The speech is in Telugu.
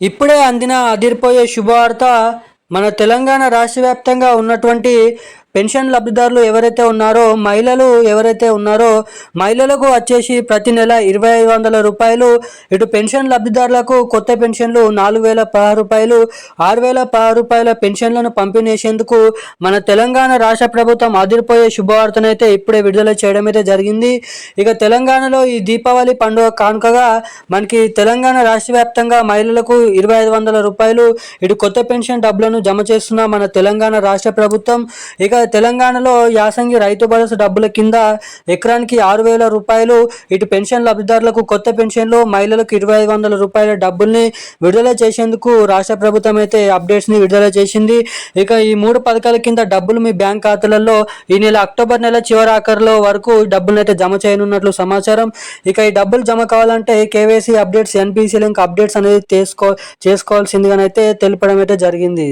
ఇప్పుడే అందిన అదిరిపోయే శుభవార్త మన తెలంగాణ రాష్ట్ర వ్యాప్తంగా ఉన్నటువంటి పెన్షన్ లబ్ధిదారులు ఎవరైతే ఉన్నారో మహిళలు ఎవరైతే ఉన్నారో మహిళలకు వచ్చేసి ప్రతి నెల ఇరవై ఐదు వందల రూపాయలు. ఇటు పెన్షన్ లబ్ధిదారులకు కొత్త పెన్షన్లు నాలుగు వేల పదహారు రూపాయలు ఆరు వేల పదహారు రూపాయల పెన్షన్లను పంపిణీసేందుకు మన తెలంగాణ రాష్ట్ర ప్రభుత్వం అదిరిపోయే శుభవార్తనైతే ఇప్పుడే విడుదల చేయడం అయితే జరిగింది. ఇక తెలంగాణలో ఈ దీపావళి పండుగ కానుకగా మనకి తెలంగాణ రాష్ట్ర వ్యాప్తంగా మహిళలకు ఇరవై ఐదు వందల రూపాయలు ఇటు కొత్త పెన్షన్ డబ్బులను జమ చేస్తున్న మన తెలంగాణ రాష్ట్ర ప్రభుత్వం. ఇక తెలంగాణలో యాసంగి రైతు భరోసా డబ్బుల కింద ఎకరానికి ఆరు వేల రూపాయలు ఇటు పెన్షన్ లబ్ధిదారులకు కొత్త పెన్షన్లు మహిళలకు ఇరవై ఐదు వందల రూపాయల డబ్బుల్ని విడుదల చేసేందుకు రాష్ట్ర ప్రభుత్వం అయితే అప్డేట్స్ని విడుదల చేసింది. ఇక ఈ మూడు పథకాల కింద డబ్బులు మీ బ్యాంక్ ఖాతాలలో ఈ నెల అక్టోబర్ నెల చివరి ఆఖరిలో వరకు డబ్బులను అయితే జమ చేయనున్నట్లు సమాచారం. ఇక ఈ డబ్బులు జమ కావాలంటే KYC updates NPC link updates అనేది చేసుకో చేసుకోవాల్సిందిగానైతే తెలపడం అయితే జరిగింది.